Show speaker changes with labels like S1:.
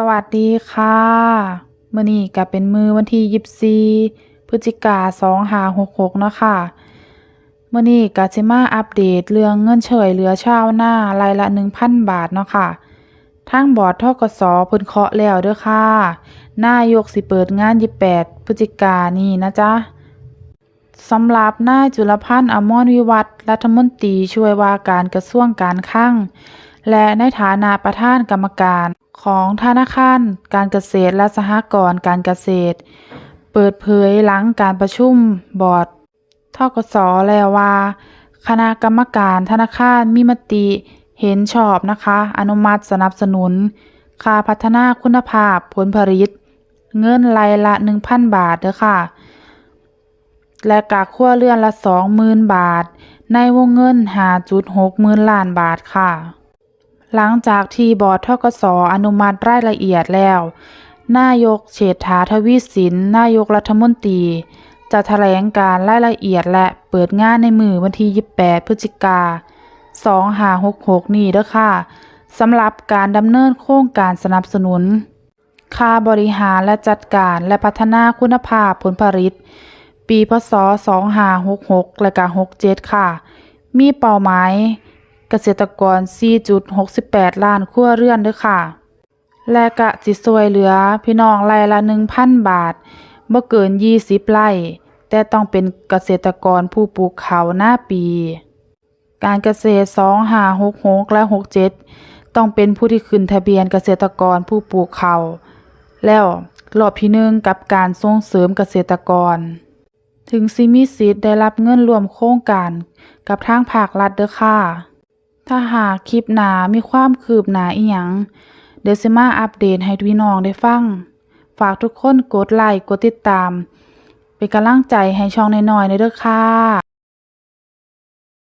S1: สวัสดีค่ะมื้อนี้ก็เป็นมือวันที่24พฤศจิกายน2566เนาะค่ะมื้อนี้ก็สิมาอัปเดตเรื่องเงินช่วยเหลือชาวนารายละ1,000บาทเนาะค่ะทางบอร์ดธกสเพิ่นเคาะแล้วเด้อค่ะนายกสิเปิดงาน28พฤศจิกานนี้นะจ๊ะสำหรับนายจุลพันธ์อมรวิวัฒน์รัฐมนตรีช่วยว่าการกระทรวงการคลัง และในฐานะประธานกรรมการของธนาคารการเกษตรและสหกรณ์การเกษตร เปิดเผยหลังการประชุมบอร์ดทกสแล้วว่า คณะกรรมการธนาคารมีมติเห็นชอบนะคะ อนุมัติสนับสนุน ค่าพัฒนาคุณภาพผลผลิต เงินรายละ 1,000 บาทเด้อค่ะ และกากครัวเรือนละ 20,000 บาท ในวงเงิน 5.6หมื่นล้านบาทค่ะ หลังจากที่บอร์ดทกสอนุมัติรายละเอียดแล้ว นายกเศรษฐาทวีสิน นายกรัฐมนตรี จะแถลงการรายละเอียดและเปิดงานในมือวันที่ 28 พฤศจิกา 2566 นี้เด้อค่ะสำหรับการดำเนินโครงการสนับสนุน ค่าบริหารและจัดการและพัฒนาคุณภาพผลผลิต ปีพศ 2566 และก67 ค่ะ มีเป้าหมาย กษตรกร 4.68 ล้านครัวเรือนเด้อค่ะ และกะสิช่วยเหลือพี่น้องรายละ 1,000 บาทบ่เกิน 20 ไร่ แต่ต้องเป็นเกษตรกรผู้ปลูกข้าวหน้าปี การเกษตร 2566และ 67 ต้องเป็นผู้ที่ขึ้นทะเบียนเกษตรกรผู้ปลูกข้าวแล้วรอบที่หนึ่งกับการส่งเสริมเกษตรกร ถึงสิมีสิทธิ์ได้รับเงินรวมโครงการกับทางภาครัฐเด้อค่ะ ถ้าหากคลิปหนามีความคืบหน้าอีหยังเดี๋ยวสิมาอัปเดตให้พี่น้องได้ฟัง ฝากทุกคนกดไลค์กดติดตาม เป็นกำลังใจให้ช่องน้อยๆในเด้อค่ะ